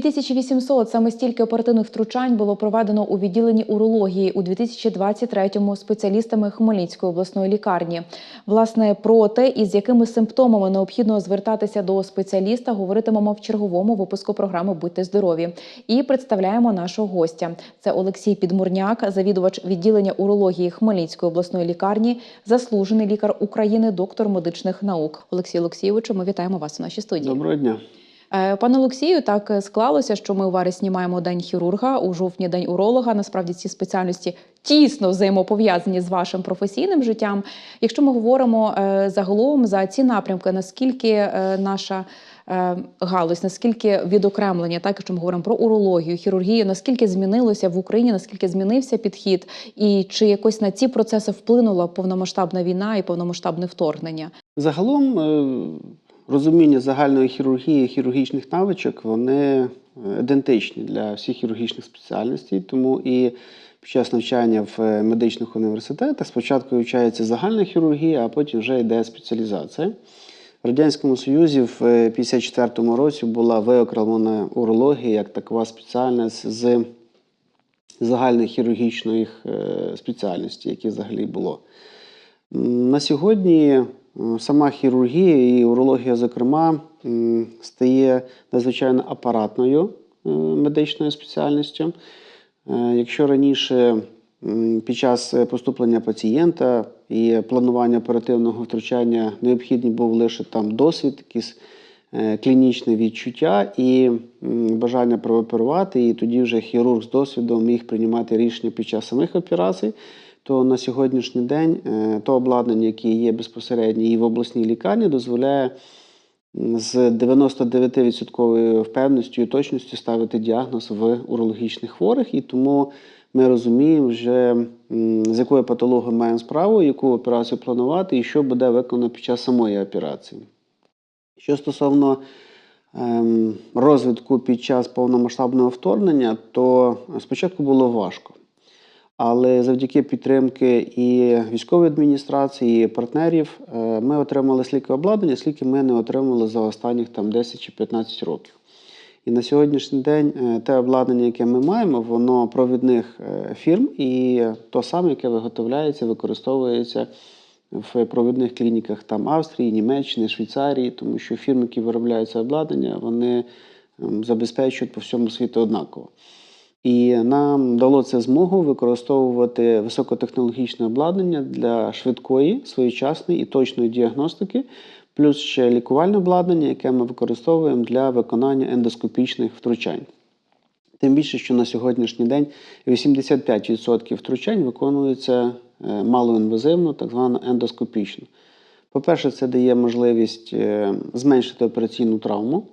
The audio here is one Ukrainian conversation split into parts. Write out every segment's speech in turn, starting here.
2800 – саме стільки оперативних втручань було проведено у відділенні урології у 2023-му спеціалістами Хмельницької обласної лікарні. Власне, про те, із якими симптомами необхідно звертатися до спеціаліста, говоритимемо в черговому випуску програми Будьте здорові. І представляємо нашого гостя. Це Олексій Підмурняк, завідувач відділення урології Хмельницької обласної лікарні, заслужений лікар України, доктор медичних наук. Олексій Олексійовичу, ми вітаємо вас у нашій студії. Доброго дня. Е, Пане Олексію, так е, склалося, що ми у вересні маємо день хірурга, у жовтні день уролога. Насправді ці спеціальності тісно взаємопов'язані з вашим професійним життям. Якщо ми говоримо е, загалом за ці напрямки, наскільки наша галузь, наскільки відокремлення, так якщо ми говоримо про урологію, хірургію, наскільки змінилося в Україні, наскільки змінився підхід, і чи якось на ці процеси вплинула повномасштабна війна і повномасштабне вторгнення? Загалом розуміння загальної хірургії хірургічних навичок вони е, ідентичні для всіх хірургічних спеціальностей, тому і під час навчання в е, медичних університетах спочатку вивчається загальна хірургія, а потім вже йде спеціалізація. В Радянському Союзі в 1954 році була виокремлена урологія як такова спеціальність з загальних хірургічних е, спеціальностей, які взагалі було. На сьогодні е, сама хірургія і урологія, зокрема, стає надзвичайно апаратною е, медичною спеціальністю. Е, Якщо раніше під час е, поступлення пацієнта і планування оперативного втручання необхідний був лише там досвід, якісь клінічне відчуття і бажання прооперувати, і тоді вже хірург з досвідом міг приймати рішення під час самих операцій, то на сьогоднішній день е, то обладнання, яке є безпосередньо і в обласній лікарні, дозволяє з 99% впевненістю і точністю ставити діагноз в урологічних хворих, і тому ми розуміємо вже з якою патологією маємо справу, яку операцію планувати і що буде виконано під час самої операції. Що стосовно ем, розвитку під час повномасштабного вторгнення, то спочатку було важко. Але завдяки підтримки і військової адміністрації, і партнерів, е, ми отримали стільки обладнання, скільки ми не отримали за останніх там 10 чи 15 років. І на сьогоднішній день е, те обладнання, яке ми маємо, воно провідних е, фірм, і то саме, яке виготовляється, використовується в провідних клініках там Австрії, Німеччини, Швейцарії, тому що фірми, які виробляють це обладнання, вони ем, забезпечують по всьому світу однаково. І нам дало це змогу використовувати високотехнологічне обладнання для швидкої, своєчасної і точної діагностики, плюс ще лікувальне обладнання, яке ми використовуємо для виконання ендоскопічних втручань. Тим більше, що на сьогоднішній день 85% втручань виконуються е, малоінвазивно, так звано ендоскопічно. По-перше, це дає можливість е, зменшити операційну травму,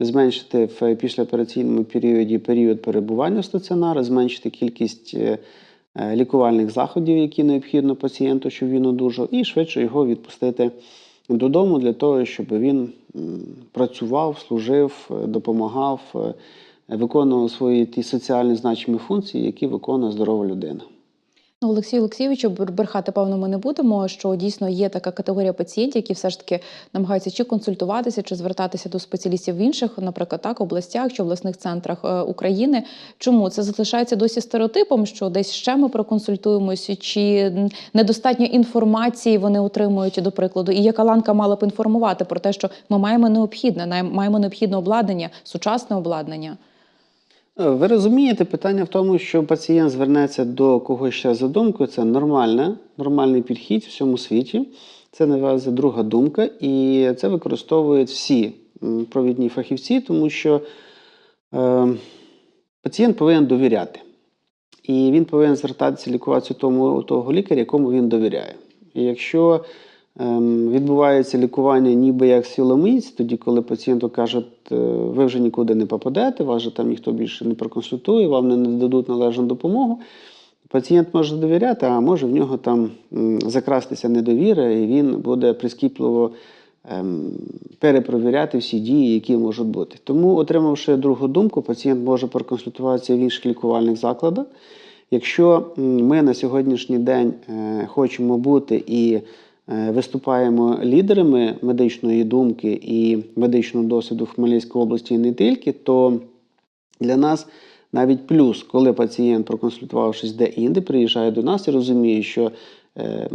зменшити в післяопераційному періоді період перебування в зменшити кількість е, е, лікувальних заходів, які необхідно пацієнту, щоб він одужав, і швидше його відпустити додому для того, щоб він працював, служив, е, допомагав, виконував свої ті соціальні значимі функції, які виконує здорова людина. Ну, Олексію Олексійовичу, брехати, певно, ми не будемо, що дійсно є така категорія пацієнтів, які все ж таки намагаються чи консультуватися, чи звертатися до спеціалістів в інших, наприклад, так, областях чи обласних центрах е, України. Чому це залишається досі стереотипом, що десь ще ми проконсультуємося, чи недостатньо інформації вони отримують, до прикладу, і яка ланка мала б інформувати про те, що ми маємо необхідне, маємо необхідне обладнання, сучасне обладнання. Е, Ви розумієте, питання в тому, що пацієнт звернеться до когось ще за думкою, це нормальне, нормальний підхід в всьому світі. Це називається друга думка, і це використовують всі провідні фахівці, тому що е, пацієнт повинен довіряти. І він повинен звертатися лікуватися тому того лікаря, якому він довіряє. І якщо відбувається лікування ніби як силоміць, тоді, коли пацієнту кажуть, е, ви вже нікуди не попадете, вас же там ніхто більше не проконсультує, вам не нададуть належну допомогу. Пацієнт може довіряти, а може в нього там закрастися недовіра, і він буде прискіпливо ем, перепровіряти всі дії, які можуть бути. Тому, отримавши другу думку, пацієнт може проконсультуватися в інших лікувальних закладах. Якщо ми на сьогоднішній день е, хочемо бути і виступаємо лідерами медичної думки і медичного досвіду в Хмельницькій області і не тільки, то Для нас навіть плюс, коли пацієнт, проконсультувавшись де-інде, приїжджає до нас і розуміє, що е,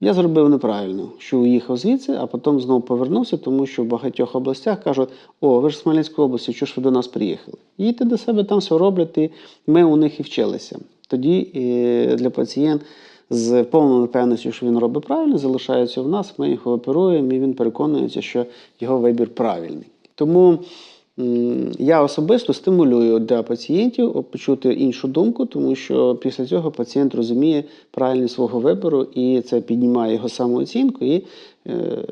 я зробив неправильно, що уїхав звідси, а потім знову повернувся, тому що в багатьох областях кажуть: о, ви ж з Хмельницької області, що ж ви до нас приїхали? Їдьте до себе там все роблять, і ми у них і вчилися. Тоді е, для пацієнта з повною впевненістю, що він робить правильно, залишається в нас, ми його оперуємо, і він переконується, що його вибір правильний. Тому я особисто стимулюю для пацієнтів почути іншу думку, тому що після цього пацієнт розуміє правильність свого вибору, і це піднімає його самооцінку. І е,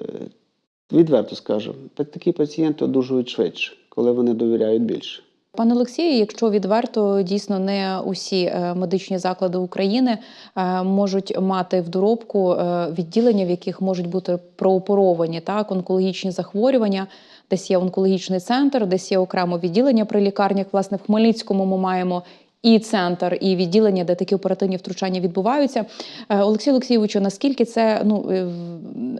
відверто скажу, такі пацієнти одужують швидше, коли вони довіряють більше. Пане Олексію, якщо відверто, дійсно не усі е, медичні заклади України е, можуть мати в доробку е, відділення, в яких можуть бути прооперовані так, онкологічні захворювання. Десь є онкологічний центр, десь є окремо відділення при лікарнях. Власне, в Хмельницькому ми маємо і центр, і відділення, де такі оперативні втручання відбуваються. Е, Олексій Олексійовичу, наскільки це ну, е,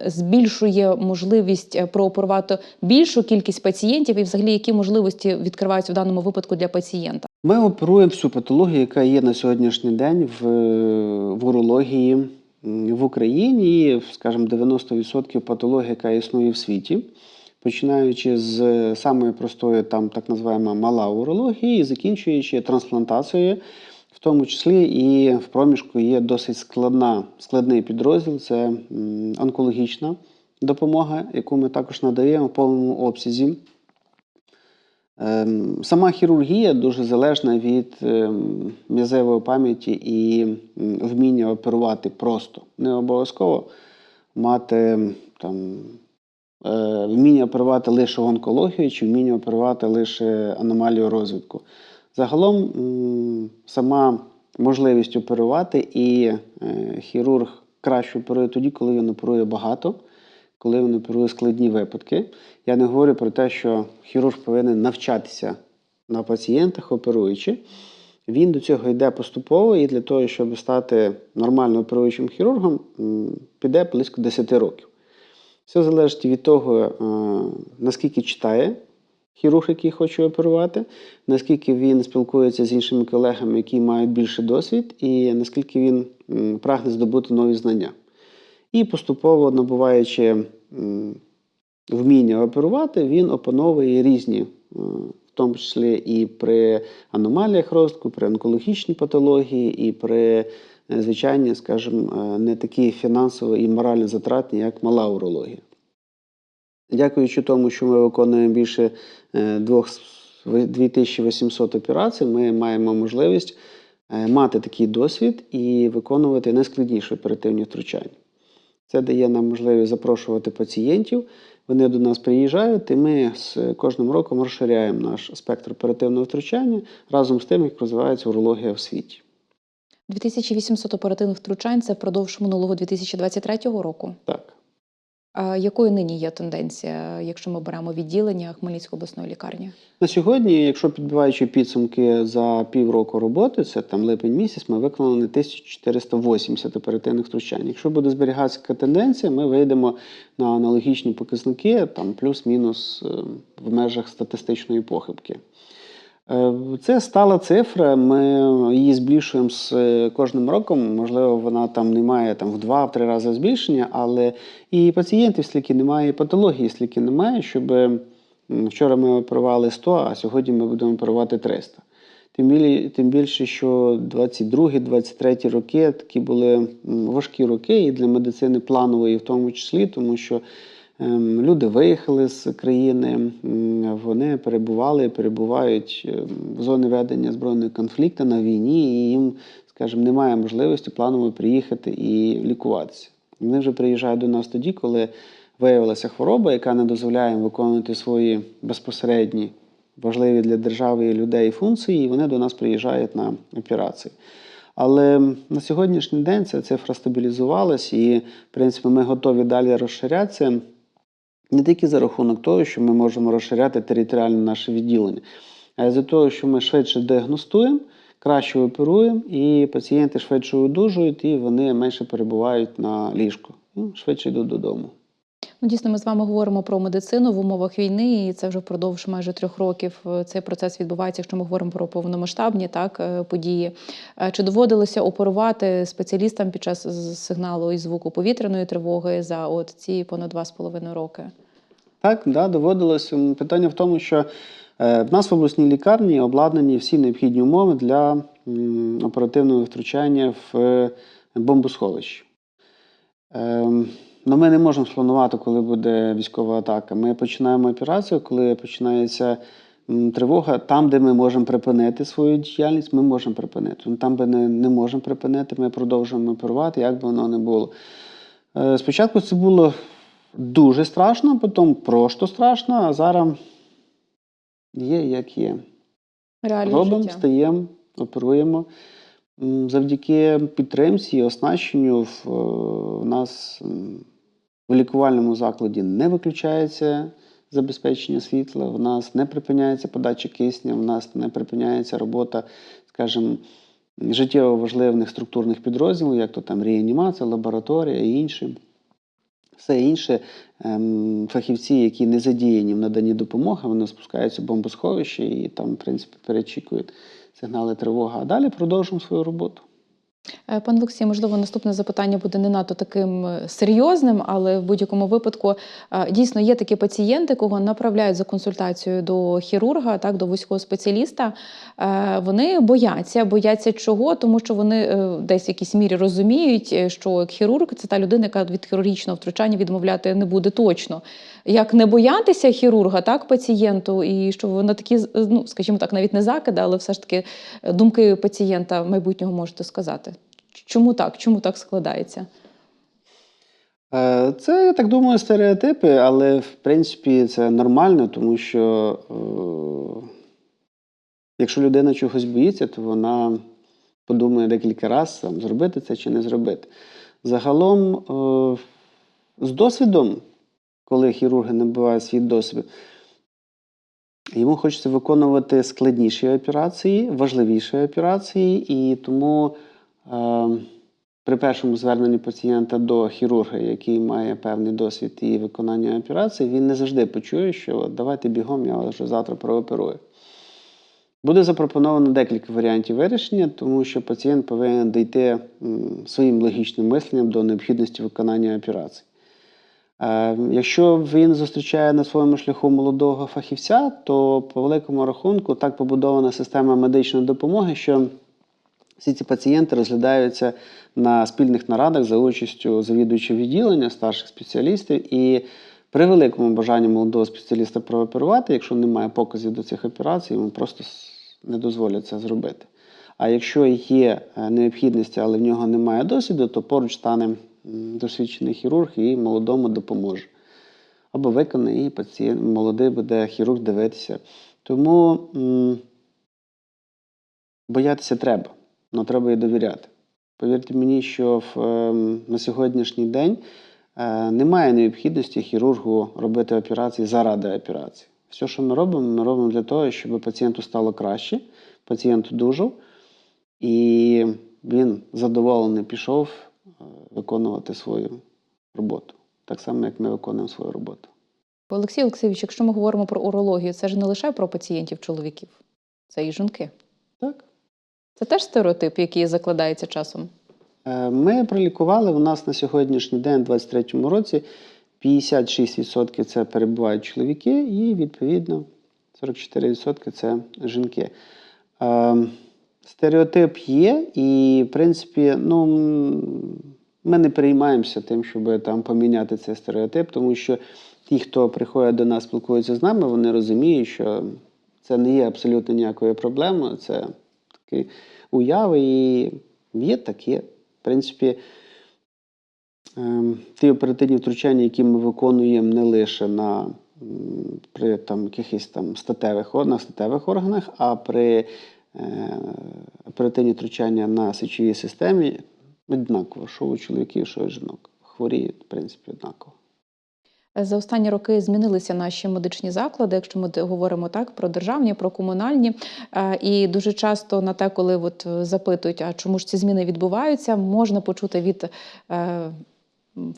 збільшує можливість е, прооперувати більшу кількість пацієнтів, і взагалі які можливості відкриваються в даному випадку для пацієнта? Ми оперуємо всю патологію, яка є на сьогоднішній день в, в урології в Україні, і, скажімо, 90% патології, яка існує в світі, починаючи з самої простої, там так називаємо мала урології, і закінчуючи трансплантацією, в тому числі і в проміжку є досить складна, складний підрозділ це онкологічна допомога, яку ми також надаємо в повному обсязі. Ем, Сама хірургія дуже залежна від ем, м'язевої пам'яті і вміння оперувати просто. Не обов'язково мати там, е, вміння оперувати лише онкологію чи вміння оперувати лише аномалію розвитку. Загалом сама можливість оперувати і е, хірург краще оперує тоді, коли він оперує багато коли він оперує складні випадки. Я не говорю про те, що хірург повинен навчатися на пацієнтах, оперуючи. Він до цього йде поступово, і для того, щоб стати нормально оперуючим хірургом, піде близько 10 років. Все залежить від того, е, наскільки читає хірург, який хоче оперувати, наскільки він спілкується з іншими колегами, які мають більше досвід, і наскільки він прагне здобути нові знання. І поступово набуваючи вміння оперувати, він опановує різні, е, в тому числі і при аномаліях розвитку, при онкологічній патології, і при е, звичайній, скажімо, е, не такі фінансово і морально затратні, як мала урологія. Дякуючи тому, що ми виконуємо більше е, двох с- ви- 2800 операцій, ми маємо можливість е, мати такий досвід і виконувати найскладніші оперативні втручання. Це дає нам можливість запрошувати пацієнтів. Вони до нас приїжджають, і ми з кожним роком розширяємо наш спектр оперативного втручання разом з тим, як розвивається урологія в світі. 2800 оперативних втручань це впродовж минулого 2023 року. Так. А якою нині є тенденція, якщо ми беремо відділення Хмельницької обласної лікарні? На сьогодні, якщо підбиваючи підсумки за півроку роботи, це там липень місяць, ми виконали 1480 оперативних втручань. Якщо буде зберігатися тенденція, ми вийдемо на аналогічні показники, там плюс-мінус е, в межах статистичної похибки. Е, Це стала цифра, ми її збільшуємо з е, кожним роком. Можливо, вона там не має там, в два-три рази збільшення, але і пацієнтів стільки немає, і патології стільки немає, щоб вчора ми оперували 100, а сьогодні ми будемо оперувати 300. Тим, більше, що 22-23 роки такі були важкі роки і для медицини планової, в тому числі, тому що люди виїхали з країни, вони перебували, перебувають ем, в зоні ведення збройного конфлікту на війні, і їм, скажімо, немає можливості планово приїхати і лікуватися. Вони вже приїжджають до нас тоді, коли виявилася хвороба, яка не дозволяє їм виконувати свої безпосередні важливі для держави і людей функції, і вони до нас приїжджають на операції. Але на сьогоднішній день ця цифра стабілізувалась, і, в принципі, ми готові далі розширятися не тільки за рахунок того, що ми можемо розширяти територіально наше відділення, а й за того, що ми швидше діагностуємо, краще оперуємо, і пацієнти швидше одужують, і вони менше перебувають на ліжку, ну, швидше йдуть додому. Ну, дійсно, ми з вами говоримо про медицину в умовах війни, і це вже впродовж майже трьох років е, цей процес відбувається, якщо ми говоримо про повномасштабні так, е, події. Е, Чи доводилося оперувати спеціалістам під час сигналу і звуку повітряної тривоги за от ці понад два з половиною роки? Так, да, доводилось. Питання в тому, що е, в нас в обласній лікарні обладнані всі необхідні умови для оперативного втручання в е, бомбосховищі. Ем, Ну, ми не можемо спланувати, коли буде військова атака. Ми починаємо операцію, коли починається тривога. Там, де ми можемо припинити свою діяльність, ми можемо припинити. Ну, Там, де не, не можемо припинити, ми продовжуємо оперувати, як би воно не було. Е, Спочатку це було дуже страшно, потім просто страшно, а зараз є як є. Реалії Робимо, життя. встаємо, оперуємо. Завдяки підтримці і оснащенню в, е, в нас в лікувальному закладі не виключається забезпечення світла, в нас не припиняється подача кисня, в нас не припиняється робота, скажімо, життєво важливих структурних підрозділів, як то там реанімація, лабораторія і інші. Все інше, ем, фахівці, які не задіяні в наданні допомоги, вони спускаються в бомбосховище і там, в принципі, перечікують сигнали тривоги. А далі продовжуємо свою роботу. Е, Пане Олексій, можливо, наступне запитання буде не надто таким е, серйозним, але в будь-якому випадку е, дійсно є такі пацієнти, кого направляють за консультацією до хірурга, так до вузького спеціаліста. Вони бояться, бояться чого, тому що вони десь в якійсь мірі розуміють, що хірург це та людина, яка від хірургічного втручання відмовляти не буде точно. Як не боятися хірурга, так пацієнту, і що на такі, ну скажімо так, навіть не закиди, але все ж таки е, думки пацієнта майбутнього можете сказати. Чому так? Чому так складається? Е, Це, я так думаю, стереотипи, але в принципі це нормально, тому що е, якщо людина чогось боїться, то вона подумає декілька разів, зробити це чи не зробити. Загалом, е, з досвідом, коли хірурги набувають свій досвід, йому хочеться виконувати складніші операції, важливіші операції, і тому. Е, при першому зверненні пацієнта до хірурга, який має певний досвід і виконання операції, він не завжди почує, що давайте бігом, я вже завтра прооперую. Буде запропоновано декілька варіантів вирішення, тому що пацієнт повинен дійти своїм логічним мисленням до необхідності виконання операції. Е, Якщо він зустрічає на своєму шляху молодого фахівця, то по великому рахунку так побудована система медичної допомоги, що всі ці пацієнти розглядаються на спільних нарадах за участю завідуючого відділення, старших спеціалістів. І при великому бажанні молодого спеціаліста прооперувати, якщо немає показів до цих операцій, йому просто не дозволять це зробити. А якщо є е, необхідність, але в нього немає досвіду, то поруч стане досвідчений хірург і молодому допоможе. Або виконає, і пацієнт молодий буде хірург дивитися. Тому м, боятися треба, але треба і довіряти. Повірте мені, що в, ем, на сьогоднішній день е, немає необхідності хірургу робити операції заради операції. Все, що ми робимо, ми робимо для того, щоб пацієнту стало краще, пацієнт одужав, і він задоволений пішов виконувати свою роботу. Так само, як ми виконуємо свою роботу. Олексій Олексійович, якщо ми говоримо про урологію, це ж не лише про пацієнтів чоловіків, це і жінки. Так? Це теж стереотип, який закладається часом. Е, Ми пролікували у нас на сьогоднішній день, у 2023 році, 56% це перебувають чоловіки, і відповідно 44% це жінки. Стереотип є, і, в принципі, ну, ми не переймаємося тим, щоб там поміняти цей стереотип, тому що ті, хто приходять до нас, спілкуються з нами, вони розуміють, що це не є абсолютно ніякою проблемою. Це такі уяви, і є таке. В принципі, ем, ті оперативні втручання, які ми виконуємо не лише на, при там, якихось там статевих, на статевих органах, а при оперативні втручання на сечовій системі однаково, що у чоловіків, що у жінок. Хворіють, в принципі, однаково. За останні роки змінилися наші медичні заклади, якщо ми говоримо так про державні, про комунальні. Е, І дуже часто на те, коли от е, запитують, а чому ж ці зміни відбуваються, можна почути від е,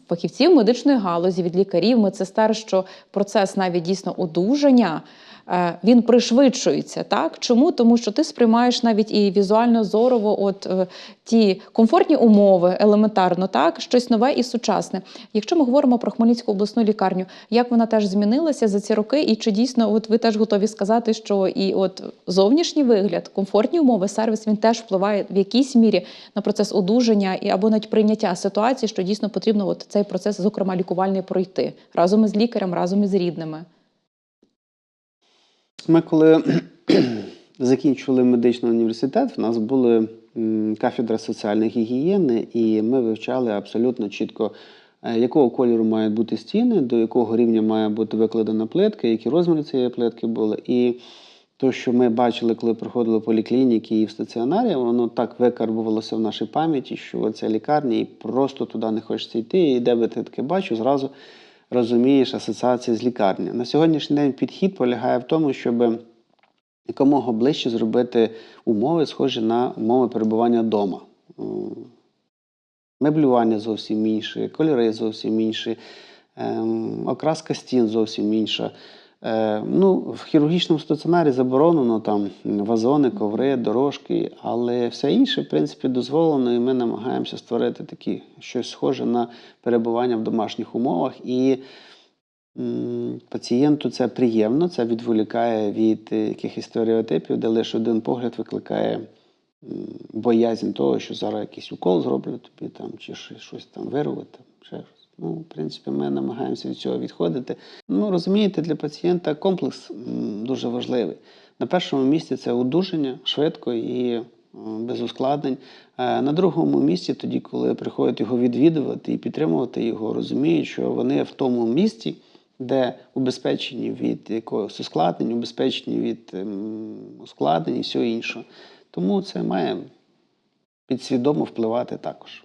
фахівців медичної галузі, від лікарів, медсестер, що процес навіть дійсно одужання. Е, Він пришвидшується, так? Чому? Тому що ти сприймаєш навіть і візуально зорово, от е, ті комфортні умови, елементарно, так, щось нове і сучасне. Якщо ми говоримо про Хмельницьку обласну лікарню, як вона теж змінилася за ці роки, і чи дійсно от ви теж готові сказати, що і от зовнішній вигляд, комфортні умови, сервіс він теж впливає в якійсь мірі на процес одужання і або навіть прийняття ситуації, що дійсно потрібно от цей процес, зокрема лікувальний, пройти разом із лікарем, разом із рідними. Ми коли закінчували медичний університет, в нас були кафедра соціальної гігієни, і ми вивчали абсолютно чітко, е, якого кольору мають бути стіни, до якого рівня має бути викладена плитка, які розміри цієї плитки були. І те, що ми бачили, коли приходили в поліклініки і в стаціонарі, воно так викарбувалося в нашій пам'яті, що ця лікарня і просто туди не хочеться йти. І де би ти таке бачив, зразу розумієш асоціації з лікарні. На сьогоднішній день підхід полягає в тому, щоб якомога ближче зробити умови, схожі на умови перебування вдома. Меблювання зовсім інше, кольори зовсім інші, ем, окраска стін зовсім інша. Е, ну, в хірургічному стаціонарі заборонено там вазони, коври, дорожки, але все інше, в принципі, дозволено, і ми намагаємося створити такі щось схоже на перебування в домашніх умовах. І м, пацієнту це приємно, це відволікає від якихось стереотипів, де лише один погляд викликає м, боязнь того, що зараз якийсь укол зроблять тобі там, чи щось, там вирвуть, ще щось. Ну, в принципі, ми намагаємося від цього відходити. Ну, розумієте, для пацієнта комплекс дуже важливий. На першому місці це одужання швидко і без ускладнень. Е, На другому місці, тоді, коли приходять його відвідувати і підтримувати його, розуміють, що вони в тому місці, де убезпечені від якогось ускладнень, убезпечені від ем, ускладнень і всього іншого. Тому це має підсвідомо впливати також.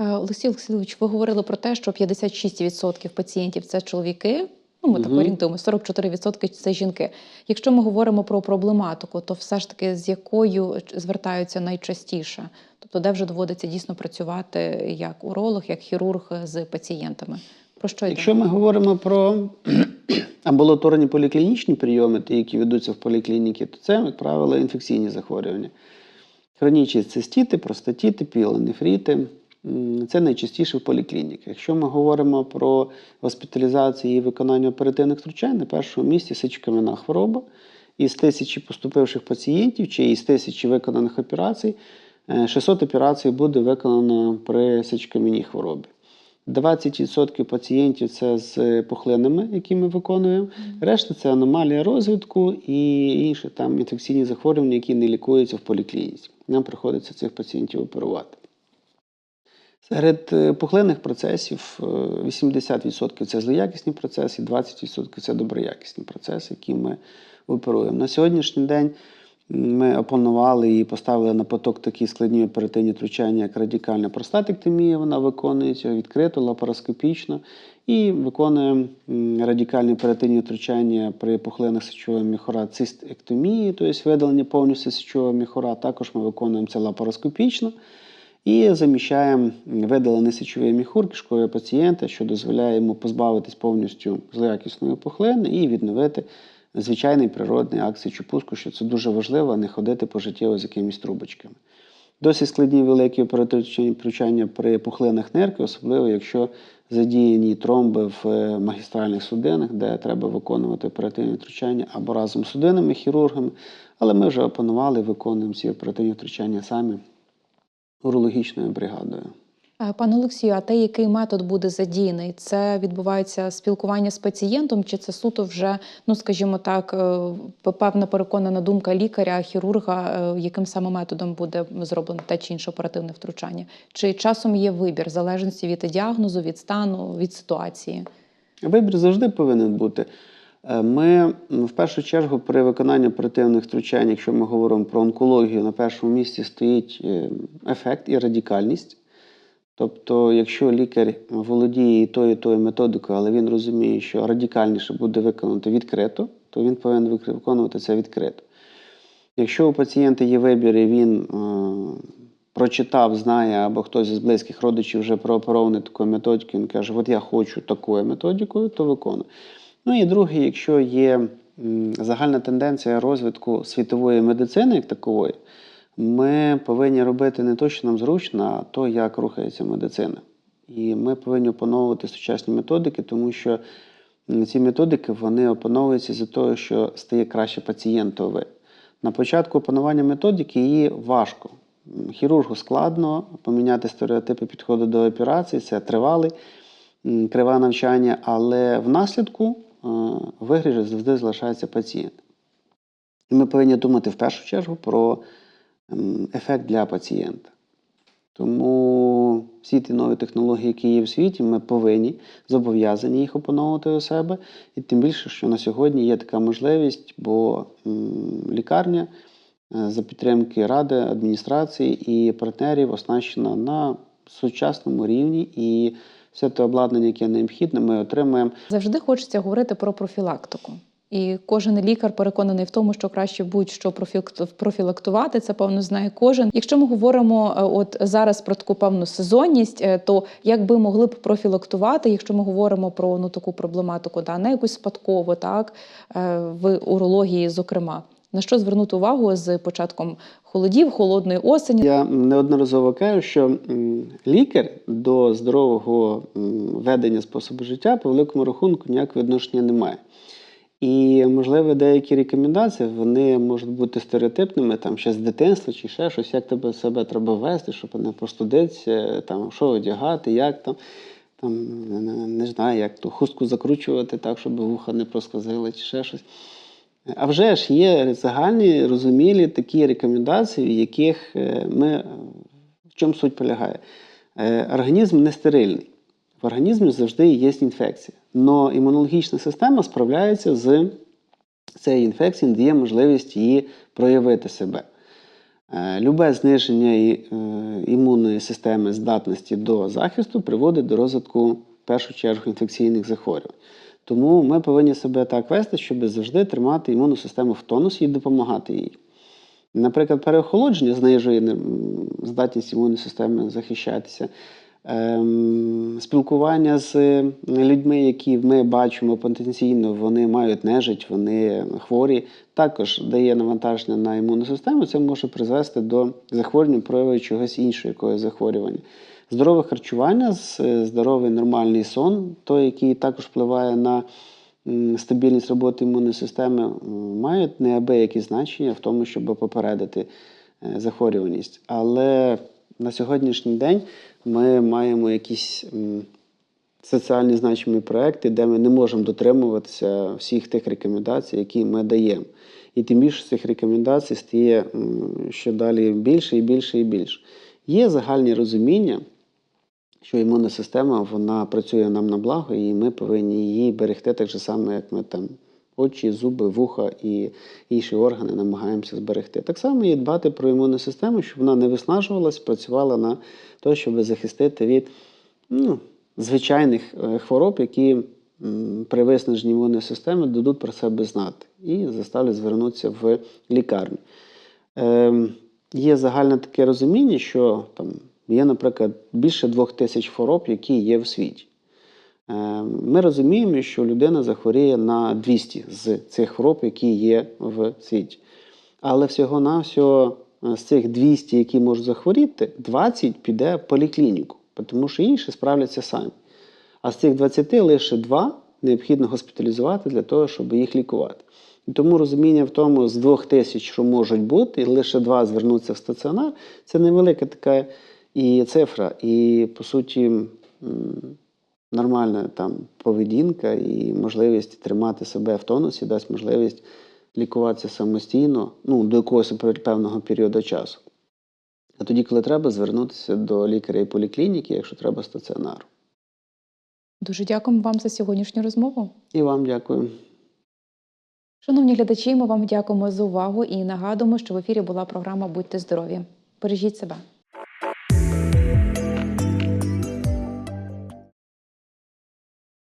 Е, Олексій Олексійович, ви говорили про те, що 56% пацієнтів це чоловіки. Ну, ми так Мгм. орієнтуємо, 44% це жінки. Якщо ми говоримо про проблематику, то все ж таки з якою звертаються найчастіше? Тобто, де вже доводиться дійсно працювати як уролог, як хірург з пацієнтами? Про що йде? Якщо ми говоримо про амбулаторні поліклінічні прийоми, ті, які ведуться в поліклініки, то це, як правило, інфекційні захворювання. Хронічні цистіти, простатіти, пілонефріти. Це найчастіше в поліклініках. Якщо ми говоримо про госпіталізацію і виконання оперативних втручань, на першому місці сечокам'яна хвороба. Із тисячі поступивших пацієнтів чи із тисячі виконаних операцій, е, 600 операцій буде виконано при сечокам'яній хворобі. 20% пацієнтів це з пухлинами, які ми виконуємо. Решта це аномалія розвитку і інші там інфекційні захворювання, які не лікуються в поліклініці. Нам приходиться цих пацієнтів оперувати. Серед е, пухлинних процесів е, 80% це злоякісні процеси, 20% це доброякісні процеси, які ми оперуємо. На сьогоднішній день ми опанували і поставили на поток такі складні оперативні втручання, як радикальна простатектомія. Вона виконується відкрито, лапароскопічно, і виконуємо м, радикальні оперативні втручання при пухлинах сечового міхора цистектомії, тобто видалення повністю сечового міхора. Також ми виконуємо це лапароскопічно. І заміщаємо видалений сечовий міхур кишкового пацієнта, що дозволяє йому позбавитись повністю злоякісної пухлини і відновити звичайний природний акт сечопуску, що це дуже важливо, не ходити пожиттєво з якимись трубочками. Досить складні великі оперативні втручання при пухлинах нирки, особливо якщо задіяні тромби в е, магістральних судинах, де треба виконувати оперативні втручання або разом з судинними хірургами. Але ми вже опанували, виконуємо ці оперативні втручання самі урологічною бригадою. Е, Пане Олексію, а те, який метод буде задіяний, це відбувається спілкування з пацієнтом, чи це суто вже, ну скажімо так, е, певна переконана думка лікаря, хірурга, е, яким саме методом буде зроблено те чи інше оперативне втручання? Чи часом є вибір в залежності від діагнозу, від стану, від ситуації? Вибір завжди повинен бути. Е, Ми в першу чергу при виконанні оперативних втручань, якщо ми говоримо про онкологію, на першому місці стоїть е, ефект і радикальність. Тобто, якщо лікар володіє і тою, і тою методикою, але він розуміє, що радикальніше буде виконати відкрито, то він повинен виконувати це відкрито. Якщо у пацієнта є вибір і він е, прочитав, знає, або хтось із близьких родичів вже прооперований такою методикою, він каже, от я хочу такою методикою, то виконую. Ну і друге, якщо є загальна тенденція розвитку світової медицини як такової, ми повинні робити не то, що нам зручно, а то, як рухається медицина. І ми повинні опановувати сучасні методики, тому що ці методики вони опановуються за того, що стає краще пацієнтові. На початку опанування методики її важко. Хірургу складно поміняти стереотипи підходу до операції, це тривалий, м, триває навчання, але внаслідку е, в виграші завжди залишається пацієнт. І ми повинні думати в першу чергу про ем, ефект для пацієнта. Тому всі ті нові технології, які є в світі, ми повинні зобов'язані їх опановувати у себе. І тим більше, що на сьогодні є така можливість, бо лікарня е, за підтримки ради, адміністрації і партнерів оснащена на сучасному рівні, і все те обладнання, яке необхідне, ми отримуємо. Завжди хочеться говорити про профілактику. І кожен лікар переконаний в тому, що краще будь-що профілакт- профілактувати, це певно знає кожен. Якщо ми говоримо е, от зараз про таку певну сезонність, е, то як би могли б профілактувати, якщо ми говоримо про ну таку проблематику, да, не якусь спадково, так е, в урології, зокрема, на що звернути увагу з початком холодів, холодної осені? Я неодноразово кажу, що лікар до здорового ведення способу життя по великому рахунку ніякого відношення не має. І, можливо, деякі рекомендації вони можуть бути стереотипними, там ще з дитинства чи ще щось, як тебе себе треба вести, щоб не простудитися, там, що одягати, як там, там не, знаю, як ту хустку закручувати так, щоб вуха не просквозили, чи ще щось. А вже ж є загальні, розумілі такі рекомендації, в яких е, ми в чому суть полягає. Е, Організм не стерильний. В організмі завжди є інфекція. Але імунологічна система справляється з цією інфекцією, дає можливість її проявити себе. Е, Любе зниження імунної системи здатності до захисту приводить до розвитку, в першу чергу, інфекційних захворювань. Тому ми повинні себе так вести, щоб завжди тримати імунну систему в тонусі і допомагати їй. Наприклад, переохолодження знижує здатність імунної системи захищатися. Ем, спілкування з людьми, які ми бачимо потенційно, вони мають нежить, вони хворі, також дає навантаження на імунну систему. Це може призвести до захворювання, прояву чогось іншого, якогось захворювання. Здорове харчування, здоровий нормальний сон, той, який також впливає на стабільність роботи імунної системи, мають неабиякі значення в тому, щоб попередити е, захворюваність. Але на сьогоднішній день ми маємо якісь соціальні значимі проекти, де ми не можемо дотримуватися всіх тих рекомендацій, які ми даємо. І тим більше цих рекомендацій стає що далі більше і більше і більше. Є загальні розуміння, що імунна система вона працює нам на благо, і ми повинні її берегти так же само, як ми там очі, зуби, вуха і інші органи намагаємося зберегти. Так само і дбати про імунну систему, щоб вона не виснажувалась, працювала на те, щоб захистити від ну, звичайних е, хвороб, які при виснаженні імунної системи дадуть про себе знати і заставлять звернутися в лікарню. Ем, є загальне таке розуміння, що там є, наприклад, більше двох тисяч хвороб, які є в світі. Ем, Ми розуміємо, що людина захворіє на 200 з цих хвороб, які є в світі. Але всього-навсього е, з цих 200, які можуть захворіти, 20 піде в поліклініку, тому що інші справляться самі. А з цих 20 лише 2 необхідно госпіталізувати для того, щоб їх лікувати. І тому розуміння в тому, з двох тисяч, що можуть бути, і лише два звернуться в стаціонар, це невелика така і цифра. І, по суті, нормальна там поведінка і можливість тримати себе в тонусі дасть можливість лікуватися самостійно ну, до якогось певного періоду часу. А тоді, коли треба, звернутися до лікаря і поліклініки, якщо треба стаціонару. Дуже дякуємо вам за сьогоднішню розмову. І вам дякую. Шановні глядачі, ми вам дякуємо за увагу і нагадуємо, що в ефірі була програма Будьте здорові. Бережіть себе.